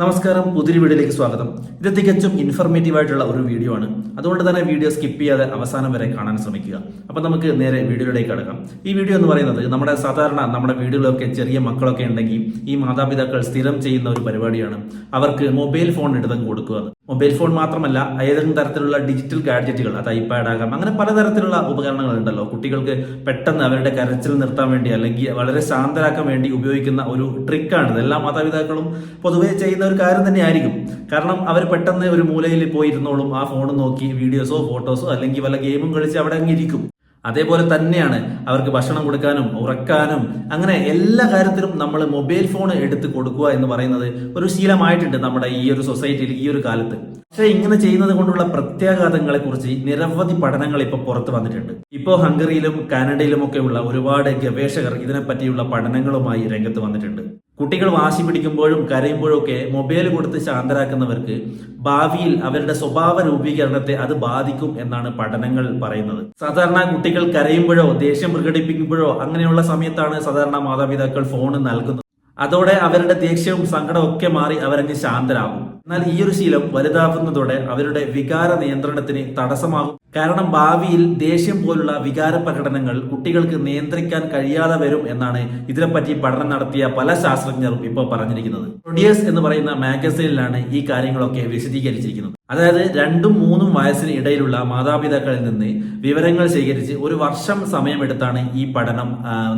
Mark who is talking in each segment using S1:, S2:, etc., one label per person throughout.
S1: നമസ്കാരം പുതിരി വീഡിയോയിലേക്ക് സ്വാഗതം. ഇത് തികച്ചും ഇൻഫർമേറ്റീവ് ആയിട്ടുള്ള ഒരു വീഡിയോ ആണ്. അതുകൊണ്ട് തന്നെ വീഡിയോ സ്കിപ്പ് ചെയ്യാതെ അവസാനം വരെ കാണാൻ ശ്രമിക്കുക. അപ്പം നമുക്ക് നേരെ വീഡിയോയിലേക്ക് കടക്കാം. ഈ വീഡിയോ എന്ന് പറയുന്നത് നമ്മുടെ സാധാരണ നമ്മുടെ വീടുകളിലൊക്കെ ചെറിയ മക്കളൊക്കെ ഉണ്ടെങ്കിൽ ഈ മാതാപിതാക്കൾ സ്ഥിരം ചെയ്യുന്ന ഒരു പരിപാടിയാണ്. അവർക്ക് മൊബൈൽ ഫോൺ എടുത്തങ്ങ് കൊടുക്കുക. മൊബൈൽ ഫോൺ മാത്രമല്ല ഏതെങ്കിലും തരത്തിലുള്ള ഡിജിറ്റൽ ഗാഡ്ജറ്റുകൾ അത് ഐപാഡ് ആകാം അങ്ങനെ പലതരത്തിലുള്ള ഉപകരണങ്ങൾ ഉണ്ടല്ലോ. കുട്ടികൾക്ക് പെട്ടെന്ന് അവരുടെ കരച്ചിൽ നിർത്താൻ വേണ്ടി അല്ലെങ്കിൽ വളരെ ശാന്തരാക്കാൻ വേണ്ടി ഉപയോഗിക്കുന്ന ഒരു ട്രിക്കാണ് എല്ലാ മാതാപിതാക്കളും പൊതുവെ ചെയ്യുന്ന ഒരു കാര്യം തന്നെയായിരിക്കും. കാരണം അവർ പെട്ടെന്ന് ഒരു മൂലയിൽ പോയി ഇരുന്നോളും ആ ഫോൺ നോക്കി വീഡിയോസോ ഫോട്ടോസോ അല്ലെങ്കിൽ വല്ല ഗെയിമും കളിച്ച് അവിടെ അങ്ങ് ഇരിക്കും. അതേപോലെ തന്നെയാണ് അവർക്ക് ഭക്ഷണം കൊടുക്കാനും ഉറക്കാനും അങ്ങനെ എല്ലാ കാര്യത്തിലും നമ്മൾ മൊബൈൽ ഫോൺ എടുത്ത് കൊടുക്കുക എന്ന് പറയുന്നത് ഒരു ശീലമായിട്ടുണ്ട് നമ്മുടെ ഈ ഒരു സൊസൈറ്റിയിൽ ഈ ഒരു കാലത്ത്. പക്ഷേ ഇങ്ങനെ ചെയ്യുന്നത് കൊണ്ടുള്ള പ്രത്യാഘാതങ്ങളെ കുറിച്ച് നിരവധി പഠനങ്ങൾ ഇപ്പോൾ പുറത്തു വന്നിട്ടുണ്ട്. ഇപ്പോൾ ഹംഗറിയിലും കാനഡയിലും ഒക്കെ ഉള്ള ഒരുപാട് ഗവേഷകർ ഇതിനെപ്പറ്റിയുള്ള പഠനങ്ങളുമായി രംഗത്ത് വന്നിട്ടുണ്ട്. കുട്ടികൾ വാശി പിടിക്കുമ്പോഴും കരയുമ്പോഴും ഒക്കെ മൊബൈൽ കൊടുത്ത് ശാന്തരാക്കുന്നവർക്ക് ഭാവിയിൽ അവരുടെ സ്വഭാവ രൂപീകരണത്തെ അത് ബാധിക്കും എന്നാണ് പഠനങ്ങൾ പറയുന്നത്. സാധാരണ കുട്ടികൾ കരയുമ്പോഴോ ദേഷ്യം പ്രകടിപ്പിക്കുമ്പോഴോ അങ്ങനെയുള്ള സമയത്താണ് സാധാരണ മാതാപിതാക്കൾ ഫോൺ നൽകുന്നത്. അതോടെ അവരുടെ ദേഷ്യവും സങ്കടവും ഒക്കെ മാറി അവരങ്ങ് ശാന്തരാകും. എന്നാൽ ഈ ഒരു ശീലം വലുതാക്കുന്നതോടെ അവരുടെ വികാര നിയന്ത്രണത്തിന് തടസ്സമാകും. കാരണം ഭാവിയിൽ ദേഷ്യം പോലുള്ള വികാര പ്രകടനങ്ങൾ കുട്ടികൾക്ക് നിയന്ത്രിക്കാൻ കഴിയാതെ വരും എന്നാണ് ഇതിനെപ്പറ്റി പഠനം നടത്തിയ പല ശാസ്ത്രജ്ഞരും ഇപ്പോൾ പറഞ്ഞിരിക്കുന്നത്. പ്രൊഡ്യൂസ് എന്ന് പറയുന്ന മാഗസീനിലാണ് ഈ കാര്യങ്ങളൊക്കെ വിശദീകരിച്ചിരിക്കുന്നത്. അതായത് രണ്ടും മൂന്നും വയസ്സിന് ഇടയിലുള്ള മാതാപിതാക്കളിൽ നിന്ന് വിവരങ്ങൾ ശേഖരിച്ച് ഒരു വർഷം സമയമെടുത്താണ് ഈ പഠനം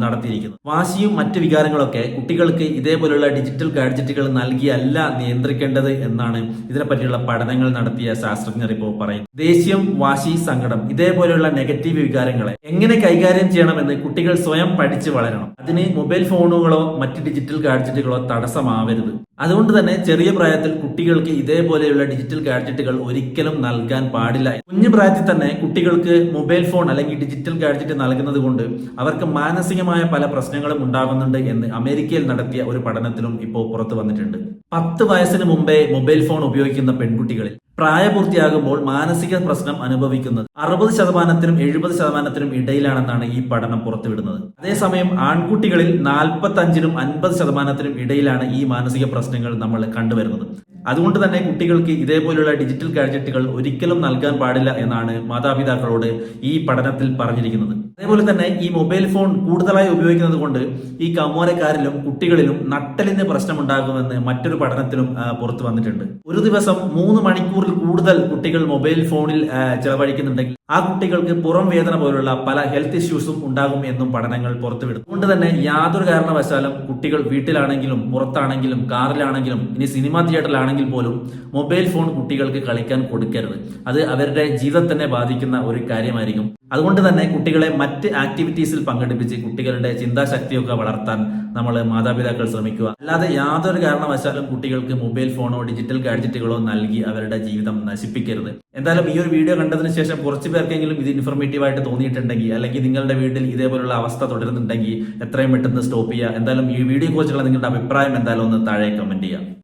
S1: നടത്തിയിരിക്കുന്നത്. വാശിയും മറ്റ് വികാരങ്ങളൊക്കെ കുട്ടികൾക്ക് ഇതേപോലുള്ള ഡിജിറ്റൽ ഗാഡ്ജറ്റുകൾ നൽകിയല്ല നിയന്ത്രിക്കേണ്ടത് എന്നാണ് ഇതിനെപ്പറ്റിയുള്ള പഠനങ്ങൾ നടത്തിയ ശാസ്ത്രജ്ഞർ ഇപ്പോൾ പറയുന്നത്. ദേഷ്യം വാശി സങ്കടം ഇതേപോലെയുള്ള നെഗറ്റീവ് വികാരങ്ങളെ എങ്ങനെ കൈകാര്യം ചെയ്യണമെന്ന് കുട്ടികൾ സ്വയം പഠിച്ചു വളരണം. അതിന് മൊബൈൽ ഫോണുകളോ മറ്റ് ഡിജിറ്റൽ ഗാഡ്ജറ്റുകളോ തടസ്സമാവരുത്. അതുകൊണ്ട് തന്നെ ചെറിയ പ്രായത്തിൽ കുട്ടികൾക്ക് ഇതേപോലെയുള്ള ഡിജിറ്റൽ ഗാഡ്ജറ്റുകൾ ഒരിക്കലും നൽകാൻ പാടില്ല. കുഞ്ഞു പ്രായത്തിൽ തന്നെ കുട്ടികൾക്ക് മൊബൈൽ ഫോൺ അല്ലെങ്കിൽ ഡിജിറ്റൽ ഗാഡ്ജറ്റ് നൽകുന്നത് കൊണ്ട് അവർക്ക് മാനസികമായ പല പ്രശ്നങ്ങളും ഉണ്ടാകുന്നുണ്ട് എന്ന് അമേരിക്കയിൽ നടത്തിയ ഒരു പഠനത്തിലും ഇപ്പോൾ പുറത്തു വന്നിട്ടുണ്ട്. പത്ത് വയസ്സിന് മുമ്പേ മൊബൈൽ ഫോൺ ഉപയോഗിക്കുന്ന പെൺകുട്ടികളിൽ പ്രായപൂർത്തിയാകുമ്പോൾ മാനസിക പ്രശ്നം അനുഭവിക്കുന്നത് അറുപത് ശതമാനത്തിനും എഴുപത് ശതമാനത്തിനും ഇടയിലാണെന്നാണ് ഈ പഠനം പുറത്തുവിടുന്നത്. അതേസമയം ആൺകുട്ടികളിൽ നാൽപ്പത്തി അഞ്ചിനും അൻപത് ശതമാനത്തിനും ഇടയിലാണ് ഈ മാനസിക പ്രശ്നങ്ങൾ നമ്മൾ കണ്ടുവരുന്നത്. അതുകൊണ്ട് തന്നെ കുട്ടികൾക്ക് ഇതേപോലുള്ള ഡിജിറ്റൽ ഗാഡ്ജറ്റുകൾ ഒരിക്കലും നൽകാൻ പാടില്ല എന്നാണ് മാതാപിതാക്കളോട് ഈ പഠനത്തിൽ പറഞ്ഞിരിക്കുന്നത്. അതേപോലെ തന്നെ ഈ മൊബൈൽ ഫോൺ കൂടുതലായി ഉപയോഗിക്കുന്നത് കൊണ്ട് ഈ കൗമാരക്കാരിലും കുട്ടികളിലും നട്ടലിന് പ്രശ്നമുണ്ടാകുമെന്ന് മറ്റൊരു പഠനത്തിലും പുറത്തു വന്നിട്ടുണ്ട്. ഒരു ദിവസം മൂന്ന് മണിക്കൂറിൽ കൂടുതൽ കുട്ടികൾ മൊബൈൽ ഫോണിൽ ചെലവഴിക്കുന്നുണ്ടെങ്കിൽ ആ കുട്ടികൾക്ക് പുറം വേദന പോലുള്ള പല ഹെൽത്ത് ഇഷ്യൂസും ഉണ്ടാകും എന്നും പഠനങ്ങൾ പുറത്തുവിടും അതുകൊണ്ട് തന്നെ യാതൊരു കാരണവശാലും കുട്ടികൾ വീട്ടിലാണെങ്കിലും പുറത്താണെങ്കിലും കാറിലാണെങ്കിലും ഇനി സിനിമാ തിയേറ്ററിലാണെങ്കിൽ പോലും മൊബൈൽ ഫോൺ കുട്ടികൾക്ക് കളിക്കാൻ കൊടുക്കരുത്. അത് അവരുടെ ജീവിതം തന്നെ ബാധിക്കുന്ന ഒരു കാര്യമായിരിക്കും. അതുകൊണ്ട് തന്നെ കുട്ടികളെ മറ്റ് ആക്ടിവിറ്റീസിൽ പങ്കെടുപ്പിച്ച് കുട്ടികളുടെ ചിന്താശക്തിയൊക്കെ വളർത്താൻ നമ്മൾ മാതാപിതാക്കൾ ശ്രമിക്കുക. അല്ലാതെ യാതൊരു കാരണവശാലും കുട്ടികൾക്ക് മൊബൈൽ ഫോണോ ഡിജിറ്റൽ ഗാഡ്ജറ്റുകളോ നൽകി അവരുടെ ജീവിതം നശിപ്പിക്കരുത്. എന്തായാലും ഈ ഒരു വീഡിയോ കണ്ടതിന് ശേഷം കുറച്ച് പേർക്കെങ്കിലും ഇത് ഇൻഫർമേറ്റീവ് ആയിട്ട് തോന്നിയിട്ടുണ്ടെങ്കിൽ അല്ലെങ്കിൽ നിങ്ങളുടെ വീട്ടിൽ ഇതേപോലുള്ള അവസ്ഥ തുടരുന്നുണ്ടെങ്കിൽ എത്രയും പെട്ടെന്ന് സ്റ്റോപ്പ് ചെയ്യുക. എന്തായാലും ഈ വീഡിയോ കുറിച്ചുള്ള നിങ്ങളുടെ അഭിപ്രായം എന്തായാലും ഒന്ന് താഴെ കമന്റ് ചെയ്യുക.